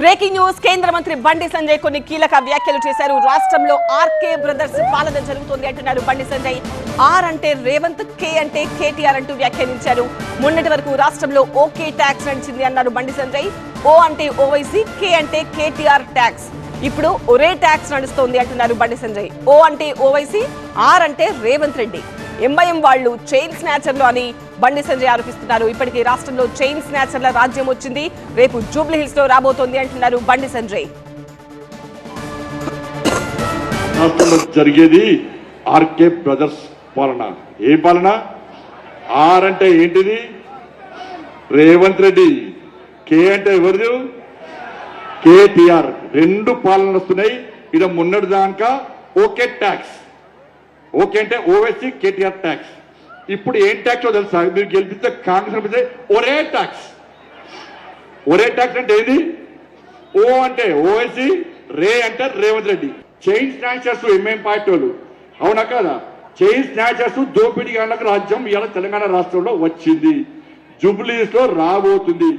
Breaking news. కేంద్ర మంత్రి బండి సంజయ్ కొన్ని కీలక వ్యాఖ్యలు చేశారు. రాష్ట్రంలో ఆర్కే బ్రదర్స్ పాలన జరుగుతోంది అంటున్నారు బండి సంజయ్. ఆర్ అంటే రేవంత్ కే అంటే కేటీఆర్ అంటూ వ్యాఖ్యానించారు. మొన్నటి వరకు రాష్ట్రంలో ఓకే ట్యాక్స్ నడిచింది అన్నారు బండి సంజయ్. ఓ అంటే ఓవైసీ కే అంటే కేటీఆర్ ట్యాక్స్. ఇప్పుడు ఒరే ట్యాక్స్ నడుస్తోంది అంటున్నారు బండి సంజయ్. ఓ అంటే ఓవైసీ ఆర్ అంటే రేవంత్ రెడ్డి. ఎంఐఎం వాళ్ళు చైన్ స్నాచర్లు అని బండి సంజయ్ ఆరోపిస్తున్నారు. ఇప్పటికీ రాష్ట్రంలో చైన్ స్నాచర్ల రాజ్యం వచ్చింది. రేపు జూబ్లీహిల్స్లో రాబోతోంది అంటున్నారు బండి సంజయ్. జరిగేది ఆర్కే బ్రదర్స్ పాలన. ఏ పాలన? ఆర్ అంటే ఏంటిది? రేవంత్ రెడ్డి. కే అంటే ఎవరు కేటీఆర్. రెండు పాలనలు వస్తున్నాయి. ఇది మొన్నటి దాకా ఓకే ట్యాక్స్. ఓకే అంటే ఓవైసీ కేటీఆర్ ట్యాక్స్ ఇప్పుడు ఏం ట్యాక్స్ తెలుసా? మీరు గెలిపిస్తే కాంగ్రెస్ గెలిపిస్తే ఒరే ట్యాక్స్ ఒరే ట్యాక్స్ అంటే ఏది? ఓ అంటే ఓవైసీ రే అంటే Revanth Reddy. Chain snatchers MIM party వాళ్ళు. అవునా కదా? చైన్ స్నాచర్స్ దోపిడీ గంటలకు రాజ్యం ఇవాళ తెలంగాణ రాష్ట్రంలో వచ్చింది. జూబ్లీస్లో రాబోతుంది.